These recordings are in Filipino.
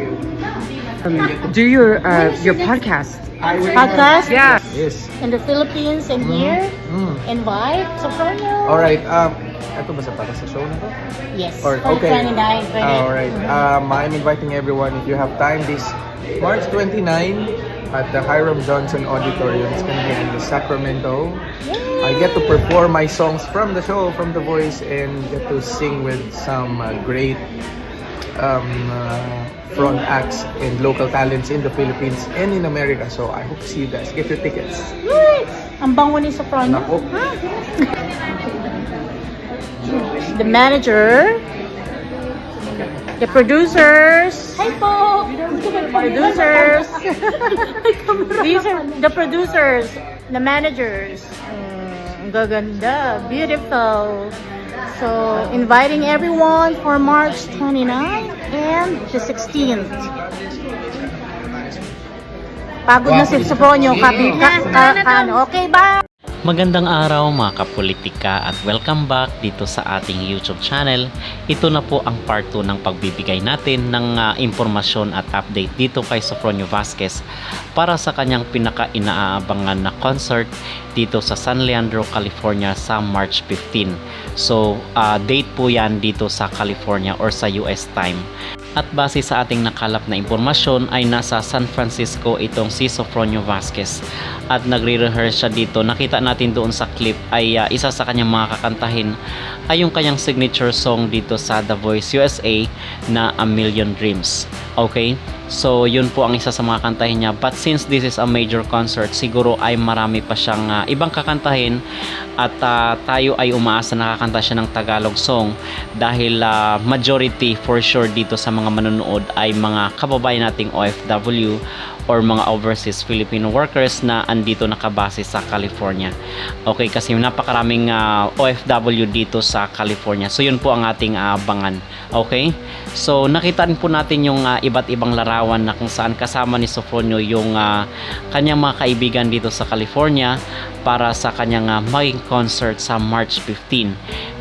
you. do your uh, your podcast. I. Podcast Yeah. Yes. in the Philippines and here. Mm. Invite Sophronio. Alright, um, ito ba sa para sa show na to? Yes. Or, for okay. Friday night. Friday. Alright, um, I'm inviting everyone if you have time this March 29 at the Hiram Johnson Auditorium. It's gonna be in the Sacramento. I get to perform my songs from the show, from The Voice, and get to sing with some uh, great um, uh, front acts and local talents in the Philippines and in America. So I hope to see you guys. Get your tickets. Yay! Ang bango ni Sophronio. Nako. The manager. The producers. Hi po! Producers. These are the producers. The managers. Mm, ang gaganda. Beautiful. So, inviting everyone for March 29 and the 16th. Pagod na si Sophronio. Kabi, ka, ka, ano, okay ba? Magandang araw mga kapolitika at welcome back dito sa ating YouTube channel. Ito na po ang part 2 ng pagbibigay natin ng ah, impormasyon at update dito kay Sofronio Vasquez para sa kanyang pinaka-inaabangan na concert dito sa San Leandro, California sa March 15. So, ah, date po yan dito sa California or sa US time. At base sa ating nakalap na impormasyon ay nasa San Francisco itong si Sofronio Vasquez at nagre-rehearse siya dito. Nakita natin doon sa clip ay ah, isa sa kanyang mga kakantahin ay yung kanyang signature song dito sa The Voice USA na A Million Dreams. Okay? So, yun po ang isa sa mga kantahin niya. But since this is a major concert, siguro ay marami pa siyang ah, ibang kakantahin at ah, tayo ay umaasa na nakakanta siya ng Tagalog song dahil ah, majority for sure dito sa mga manonood ay mga kababayan nating OFW or mga overseas Filipino workers na andito nakabase sa California. Okay, kasi napakaraming ah, OFW dito sa California. So yun po ang ating abangan. Okay? So nakita rin po natin yung ah, iba't ibang larawan na kung saan kasama ni Sofronio yung ah, kanyang mga kaibigan dito sa California para sa kanyang ah, maging concert sa March 15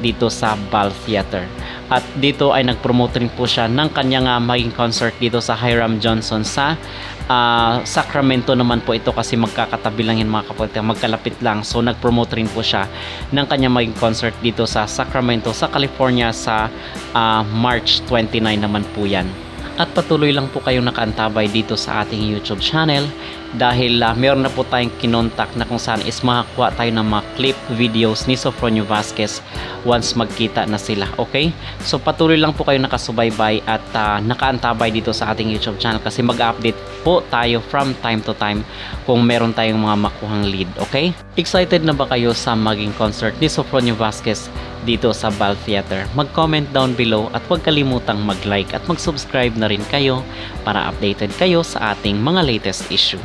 dito sa Bal Theater. At dito ay nag-promote rin po siya ng kanyang ah, maging concert dito sa Hiram Johnson sa ah, Sacramento naman po ito kasi magkakatabi lang yan mga kapatid, magkalapit lang. So nag-promote rin po siya ng kanyang maging concert dito sa Sacramento sa California sa ah, March 29 naman po yan. At patuloy lang po kayong nakaantabay dito sa ating YouTube channel dahil ah, meron na po tayong kinontak na kung saan is makakuha tayo ng mga clip videos ni Sofronio Vasquez once magkita na sila. Okay? So patuloy lang po kayo nakasubaybay at ah, nakaantabay dito sa ating YouTube channel kasi mag-update po tayo from time to time kung meron tayong mga makuhang lead. Okay? Excited na ba kayo sa maging concert ni Sofronio Vasquez dito sa Bal Theater? Mag-comment down below at huwag kalimutang mag-like at mag-subscribe na rin kayo para updated kayo sa ating mga latest issue.